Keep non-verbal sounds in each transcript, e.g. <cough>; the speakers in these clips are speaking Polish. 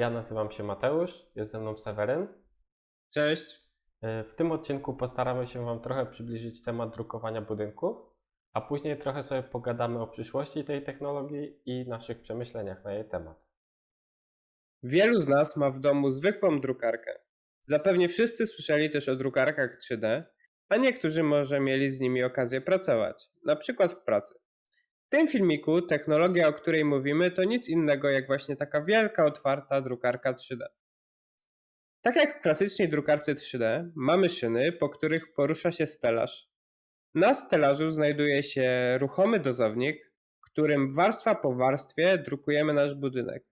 Ja nazywam się Mateusz, jest ze mną Seweryn. Cześć. Y, W tym odcinku postaramy się Wam trochę przybliżyć temat drukowania budynków, a później trochę sobie pogadamy o przyszłości tej technologii i naszych przemyśleniach na jej temat. Wielu z nas ma w domu zwykłą drukarkę. Zapewne wszyscy słyszeli też o drukarkach 3D, a niektórzy może mieli z nimi okazję pracować, na przykład w pracy. W tym filmiku technologia, o której mówimy, to nic innego jak właśnie taka wielka, otwarta drukarka 3D. Tak jak w klasycznej drukarce 3D, mamy szyny, po których porusza się stelaż. Na stelażu znajduje się ruchomy dozownik, którym warstwa po warstwie drukujemy nasz budynek.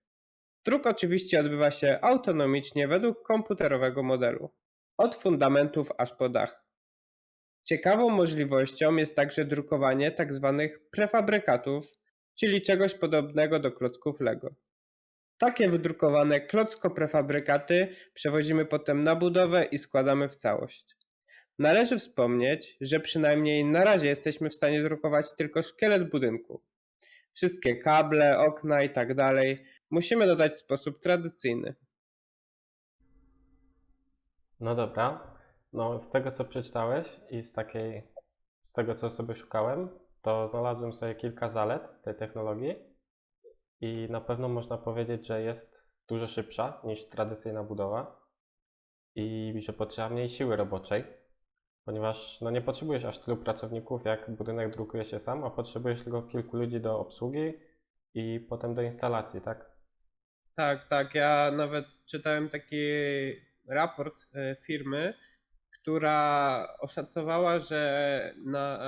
Druk oczywiście odbywa się autonomicznie według komputerowego modelu, od fundamentów aż po dach. Ciekawą możliwością jest także drukowanie tzw. prefabrykatów, czyli czegoś podobnego do klocków Lego. Takie wydrukowane klocko-prefabrykaty przewozimy potem na budowę i składamy w całość. Należy wspomnieć, że przynajmniej na razie jesteśmy w stanie drukować tylko szkielet budynku. Wszystkie kable, okna i tak musimy dodać w sposób tradycyjny. No dobra, no z tego co przeczytałeś i z takiej, z tego co sobie szukałem, to znalazłem sobie kilka zalet tej technologii i na pewno można powiedzieć, że jest dużo szybsza niż tradycyjna budowa i że potrzeba mniej siły roboczej, ponieważ no nie potrzebujesz aż tylu pracowników, jak budynek drukuje się sam, a potrzebujesz tylko kilku ludzi do obsługi i potem do instalacji, tak? Tak, tak. Ja nawet czytałem taki raport e, firmy, która oszacowała, że na,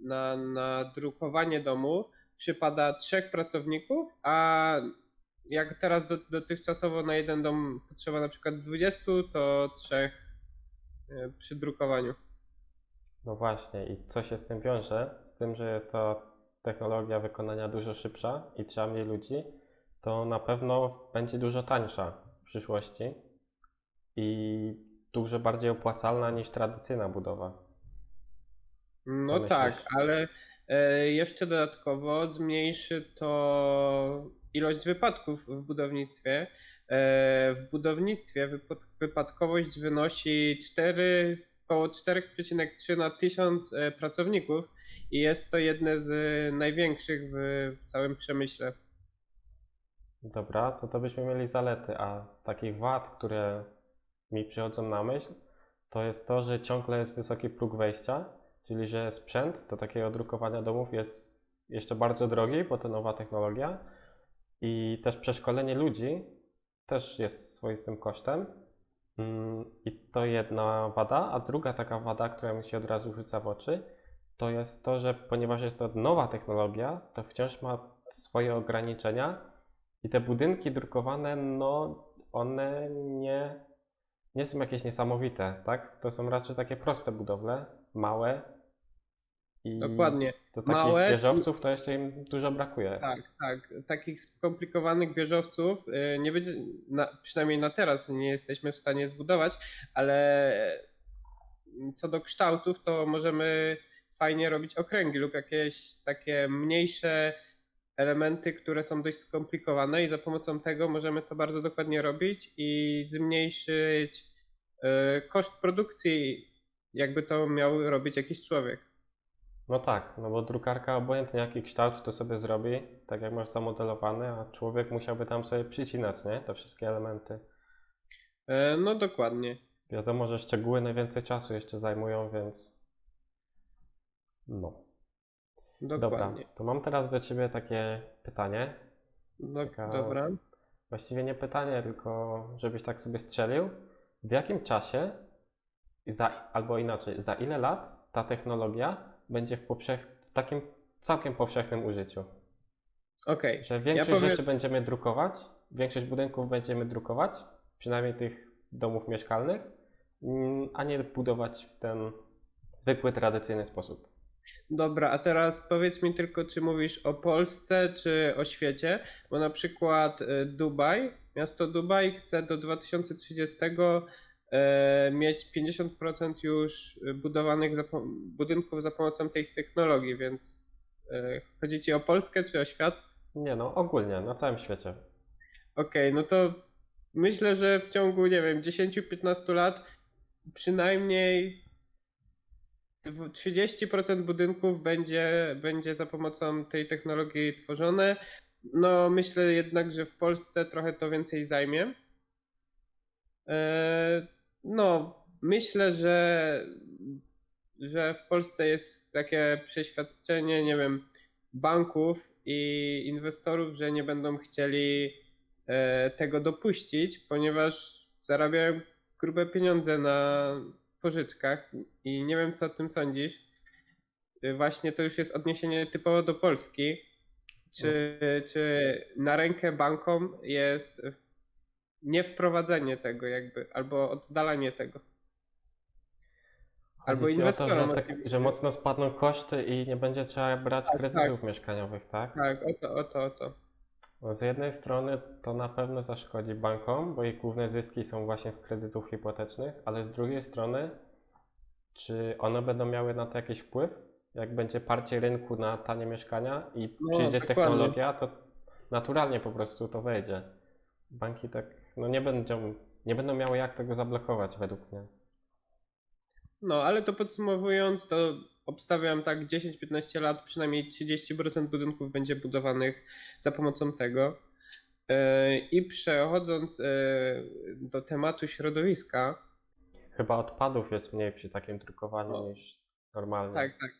na, na drukowanie domu przypada trzech pracowników, a jak teraz do, dotychczasowo na jeden dom potrzeba na przykład 20, to trzech e, przy drukowaniu. No właśnie, i co się z tym wiąże? Z tym, że jest to technologia wykonania dużo szybsza i trzeba mniej ludzi, to na pewno będzie dużo tańsza w przyszłości i dużo bardziej opłacalna niż tradycyjna budowa. No tak, ale e, jeszcze dodatkowo zmniejszy to ilość wypadków w budownictwie. E, W budownictwie wypad- wypadkowość wynosi 4, około 4,3 na 1000 e, pracowników i jest to jedne z największych w, w całym przemyśle. Dobra, to to byśmy mieli zalety, a z takich wad, które mi przychodzą na myśl, to jest to, że ciągle jest wysoki próg wejścia, czyli że sprzęt do takiego drukowania domów jest jeszcze bardzo drogi, bo to nowa technologia i też przeszkolenie ludzi też jest swoistym kosztem. Mm, I to jedna wada, a druga taka wada, która mi się od razu rzuca w oczy, to jest to, że ponieważ jest to nowa technologia, to wciąż ma swoje ograniczenia i te budynki drukowane, no one nie, nie są jakieś niesamowite, tak? To są raczej takie proste budowle, małe i Dokładnie. do takich Małe wieżowców to jeszcze im dużo brakuje. Tak, tak. Takich skomplikowanych wieżowców y, nie będzie, na, przynajmniej na teraz nie jesteśmy w stanie zbudować, ale co do kształtów, to możemy fajnie robić okręgi lub jakieś takie mniejsze elementy, które są dość skomplikowane i za pomocą tego możemy to bardzo dokładnie robić i zmniejszyć y, koszt produkcji, jakby to miał robić jakiś człowiek. No tak, no bo drukarka obojętnie jaki kształt to sobie zrobi, tak jak masz zamodelowany, a człowiek musiałby tam sobie przycinać, nie? Te wszystkie elementy. Y, No dokładnie. Wiadomo, że szczegóły najwięcej czasu jeszcze zajmują, więc no. Dobra, Dokładnie. to mam teraz do Ciebie takie pytanie. Do, Taka- dobra. Właściwie nie pytanie, tylko żebyś tak sobie strzelił. W jakim czasie, za, albo inaczej, za ile lat ta technologia będzie w, powszech, w takim całkiem powszechnym użyciu? Okej. Że większość powiem- rzeczy będziemy drukować, większość budynków będziemy drukować, przynajmniej tych domów mieszkalnych, a nie budować w ten zwykły, tradycyjny sposób. Dobra, a teraz powiedz mi tylko, czy mówisz o Polsce, czy o świecie, bo na przykład e, Dubaj, miasto Dubaj chce do 2030 e, mieć 50% już budowanych za, budynków za pomocą tej technologii, więc e, chodzi ci o Polskę czy o świat? Nie no, ogólnie, na całym świecie. Okej, no to myślę, że w ciągu, nie wiem, 10-15 lat przynajmniej 30% budynków będzie, będzie za pomocą tej technologii tworzone. No, myślę jednak, że w Polsce trochę to więcej zajmie. E, No, myślę, że, że w Polsce jest takie przeświadczenie, nie wiem, banków i inwestorów, że nie będą chcieli e, tego dopuścić, ponieważ zarabiają grube pieniądze na pożyczkach i nie wiem, co o tym sądzisz. E, Właśnie to już jest odniesienie typowo do Polski. Czy, czy na rękę bankom jest nie wprowadzenie tego jakby, albo oddalanie tego. Albo ci o to, że, inwestorom tak, że mocno spadną koszty i nie będzie trzeba brać Tak, kredytów mieszkaniowych, tak? Tak, o to, o to, o to. No z jednej strony to na pewno zaszkodzi bankom, bo ich główne zyski są właśnie z kredytów hipotecznych, ale z drugiej strony, czy one będą miały na to jakiś wpływ? Jak będzie parcie rynku na tanie mieszkania i No, przyjdzie dokładnie. technologia, to naturalnie po prostu to wejdzie. Banki tak, no nie będą, nie będą miały jak tego zablokować według mnie. No, ale to podsumowując, to obstawiam tak 10-15 lat, przynajmniej 30% budynków będzie budowanych za pomocą tego. Yy, I przechodząc yy, do tematu środowiska, Chyba odpadów jest mniej przy takim drukowaniu niż normalnie. tak, tak.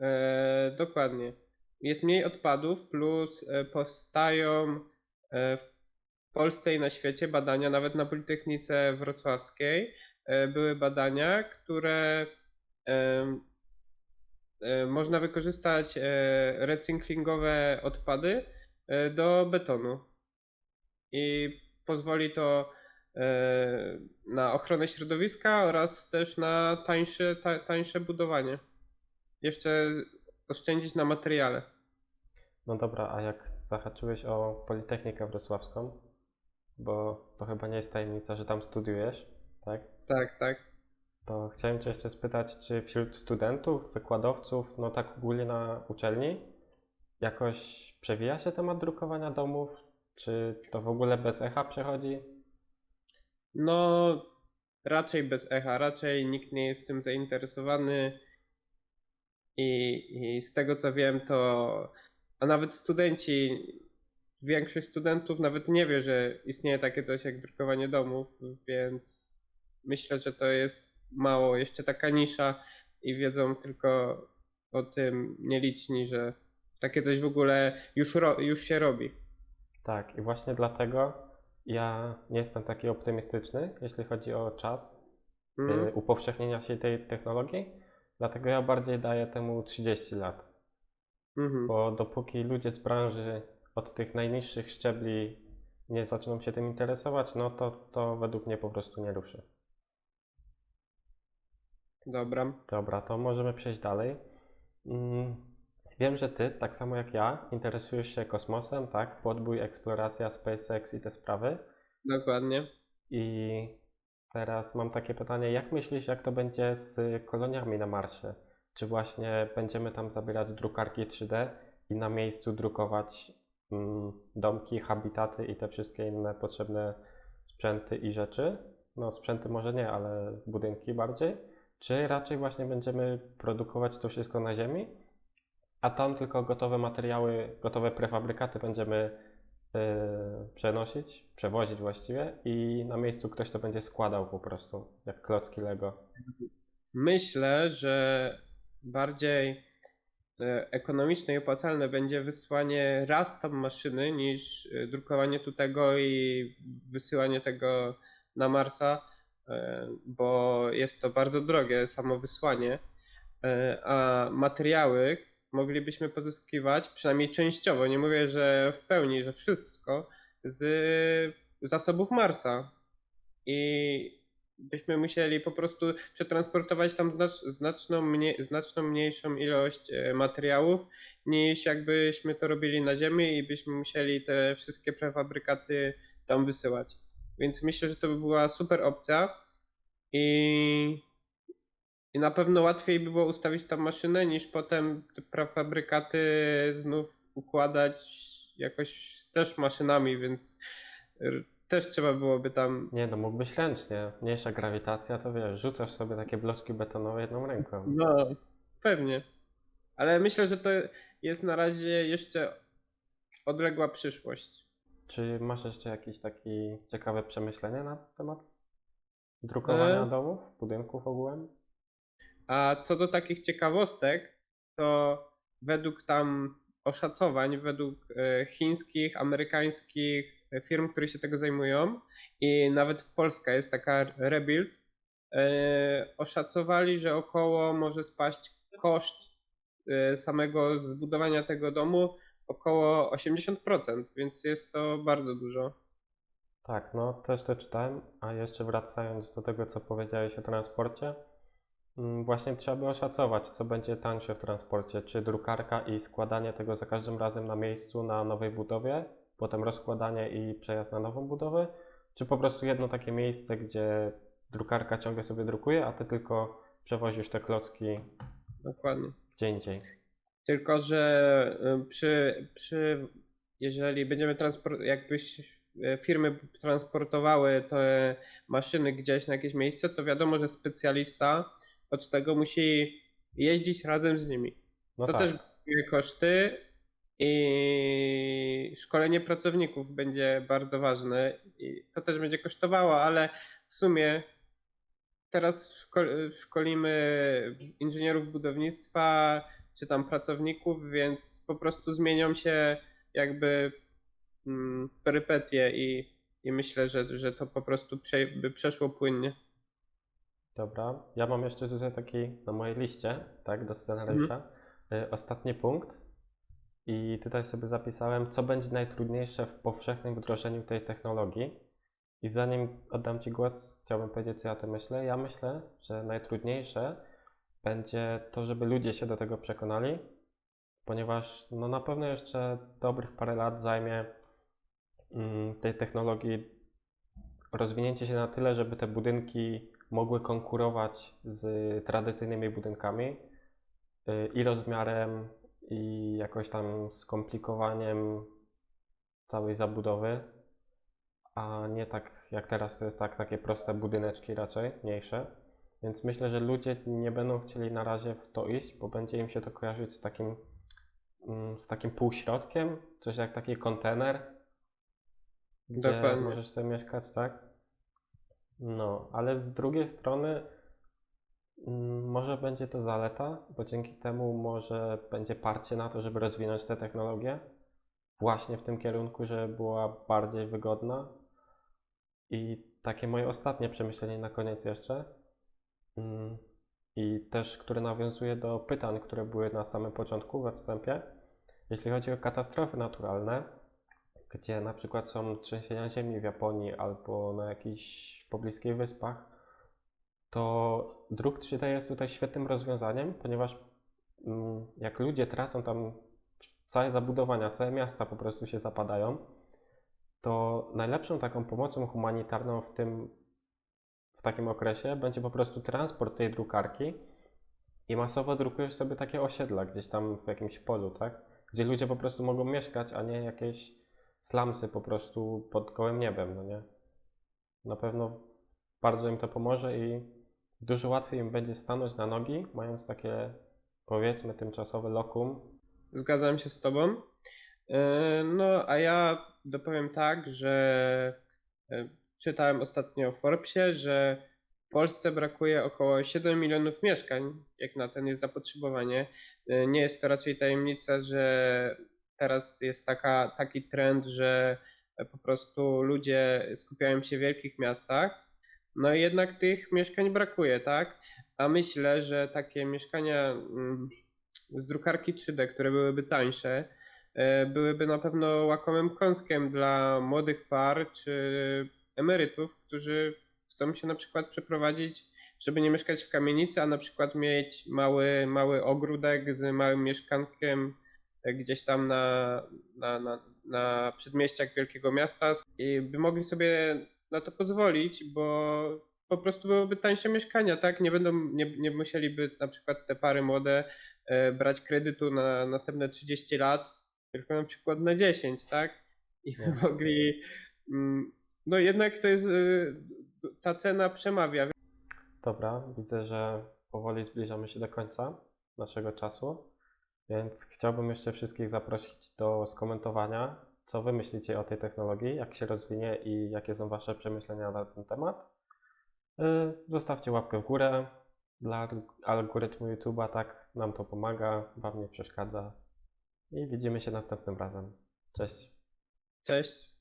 Yy, dokładnie. Jest mniej odpadów, plus yy, powstają w Polsce i na świecie badania, nawet na Politechnice Wrocławskiej były badania, które e, można wykorzystać e, recyklingowe odpady e, do betonu. I pozwoli to e, na ochronę środowiska oraz też na tańsze, ta, tańsze budowanie. Jeszcze oszczędzić na materiale. No dobra, a jak zahaczyłeś o Politechnikę Wrocławską, bo to chyba nie jest tajemnica, że tam studiujesz, tak? Tak, tak. To chciałem Cię jeszcze spytać, czy wśród studentów, wykładowców, no tak ogólnie na uczelni, jakoś przewija się temat drukowania domów? Czy to w ogóle bez echa przechodzi? No, raczej bez echa, raczej nikt nie jest tym zainteresowany. I, I z tego co wiem, to a nawet studenci, większość studentów nawet nie wie, że istnieje takie coś jak drukowanie domów, więc myślę, że to jest mało, jeszcze taka nisza i wiedzą tylko o tym nieliczni, że takie coś w ogóle już, ro, już się robi. Tak, i właśnie dlatego ja nie jestem taki optymistyczny, jeśli chodzi o czas Mm. upowszechnienia się tej technologii, dlatego ja bardziej daję temu 30 lat. Mhm. Bo dopóki ludzie z branży od tych najniższych szczebli nie zaczną się tym interesować, no to to według mnie po prostu nie ruszy. Dobra. Dobra, to możemy przejść dalej. Mm, Wiem, że ty, tak samo jak ja, interesujesz się kosmosem, tak? Podbój, eksploracja, SpaceX i te sprawy. Dokładnie. I teraz mam takie pytanie, jak myślisz, jak to będzie z koloniami na Marsie? Czy właśnie będziemy tam zabierać drukarki 3D i na miejscu drukować mm, domki, habitaty i te wszystkie inne potrzebne sprzęty i rzeczy? No, sprzęty może nie, ale budynki bardziej. Czy raczej właśnie będziemy produkować to wszystko na Ziemi, a tam tylko gotowe materiały, gotowe prefabrykaty będziemy yy, przenosić, przewozić właściwie i na miejscu ktoś to będzie składał po prostu, jak klocki Lego. Myślę, że bardziej e, ekonomiczne i opłacalne będzie wysłanie raz tam maszyny niż e, drukowanie tu tego i wysyłanie tego na Marsa, bo jest to bardzo drogie samo wysłanie, e, a materiały moglibyśmy pozyskiwać, przynajmniej częściowo, nie mówię, że w pełni, że wszystko, z zasobów Marsa. I byśmy musieli po prostu przetransportować tam znacz, znaczną, mniej, znaczną mniejszą ilość e, materiałów niż jakbyśmy to robili na Ziemi i byśmy musieli te wszystkie prefabrykaty tam wysyłać. Więc myślę, że to by była super opcja i, i na pewno łatwiej by było ustawić tam maszynę niż potem te prefabrykaty znów układać jakoś też maszynami, więc też trzeba byłoby tam. Nie no, mógłbyś ręcznie. Mniejsza grawitacja, to wiesz, rzucasz sobie takie bloczki betonowe jedną ręką. No, pewnie. Ale myślę, że to jest na razie jeszcze odległa przyszłość. Czy masz jeszcze jakieś takie ciekawe przemyślenia na temat drukowania E? domów, budynków ogółem? A co do takich ciekawostek, to według tam oszacowań, według e, chińskich, amerykańskich firm, które się tego zajmują i nawet w Polsce jest taka Rebuild, e, oszacowali, że około może spaść koszt e, samego zbudowania tego domu około 80%, więc jest to bardzo dużo. Tak, no też to czytałem, a jeszcze wracając do tego, co powiedziałeś o transporcie, mm, właśnie trzeba by oszacować, co będzie tańsze w transporcie, czy drukarka i składanie tego za każdym razem na miejscu na nowej budowie, potem rozkładanie i przejazd na nową budowę, czy po prostu jedno takie miejsce, gdzie drukarka ciągle sobie drukuje, a ty tylko przewozisz te klocki Dokładnie. gdzie indziej. Tylko, że przy, przy jeżeli będziemy transport, jakbyś y, firmy transportowały te maszyny gdzieś na jakieś miejsce, to wiadomo, że specjalista od tego musi jeździć razem z nimi. No to tak, też koszty i szkolenie pracowników będzie bardzo ważne i to też będzie kosztowało, ale w sumie teraz szko- szkolimy inżynierów budownictwa czy tam pracowników, więc po prostu zmienią się jakby mm, perypetie i, i myślę, że, że to po prostu prze, by przeszło płynnie. dobra. Ja mam jeszcze tutaj taki na mojej liście, tak, do scenariusza, y, ostatni punkt. I tutaj sobie zapisałem, co będzie najtrudniejsze w powszechnym wdrożeniu tej technologii. I zanim oddam Ci głos, chciałbym powiedzieć, co ja o tym myślę. Ja myślę, że najtrudniejsze będzie to, żeby ludzie się do tego przekonali, ponieważ no, na pewno jeszcze dobrych parę lat zajmie mm, tej technologii rozwinięcie się na tyle, żeby te budynki mogły konkurować z tradycyjnymi budynkami y, i rozmiarem, i jakoś tam skomplikowaniem całej zabudowy, a nie tak jak teraz to jest tak, takie proste budyneczki raczej, mniejsze. Więc myślę, że ludzie nie będą chcieli na razie w to iść, bo będzie im się to kojarzyć z takim, mm, z takim półśrodkiem, coś jak taki kontener, gdzie Dokładnie. możesz sobie mieszkać, tak? No, ale z drugiej strony mm, może będzie to zaleta, bo dzięki temu może będzie parcie na to, żeby rozwinąć tę technologię właśnie w tym kierunku, żeby była bardziej wygodna. I takie moje ostatnie przemyślenie na koniec jeszcze. Mm, I też, które nawiązuje do pytań, które były na samym początku we wstępie. Jeśli chodzi o katastrofy naturalne, gdzie na przykład są trzęsienia ziemi w Japonii albo na jakichś pobliskich wyspach, to druk 3D jest tutaj świetnym rozwiązaniem, ponieważ mm, jak ludzie tracą tam całe zabudowania, całe miasta po prostu się zapadają, to najlepszą taką pomocą humanitarną w tym, w takim okresie będzie po prostu transport tej drukarki i masowo drukujesz sobie takie osiedla gdzieś tam w jakimś polu, tak? Gdzie ludzie po prostu mogą mieszkać, a nie jakieś slumsy po prostu pod gołym niebem, no nie? Na pewno bardzo im to pomoże i dużo łatwiej im będzie stanąć na nogi, mając takie powiedzmy tymczasowe lokum. Zgadzam się z Tobą. E, No, a ja dopowiem tak, że e, czytałem ostatnio w Forbesie, że w Polsce brakuje około 7 milionów mieszkań, jak na ten jest zapotrzebowanie. E, Nie jest to raczej tajemnica, że teraz jest taka, taki trend, że po prostu ludzie skupiają się w wielkich miastach. No i jednak tych mieszkań brakuje, tak? A myślę, że takie mieszkania mm, z drukarki 3D, które byłyby tańsze, e, byłyby na pewno łakomym kąskiem dla młodych par czy emerytów, którzy chcą się na przykład przeprowadzić, żeby nie mieszkać w kamienicy, a na przykład mieć mały, mały ogródek z małym mieszkankiem e, gdzieś tam na, na, na, na przedmieściach wielkiego miasta i by mogli sobie na to pozwolić, bo po prostu byłyby tańsze mieszkania, tak? Nie będą, nie, nie musieliby na przykład te pary młode e, brać kredytu na następne 30 lat, tylko na przykład na 10, tak? I <laughs> mogli mm, No jednak to jest, y, ta cena przemawia. Dobra, widzę, że powoli zbliżamy się do końca naszego czasu, więc chciałbym jeszcze wszystkich zaprosić do skomentowania, co wy myślicie o tej technologii, jak się rozwinie i jakie są wasze przemyślenia na ten temat. Yy, Zostawcie łapkę w górę dla algorytmu YouTube'a, tak nam to pomaga, wam nie przeszkadza. I widzimy się następnym razem. Cześć. Cześć.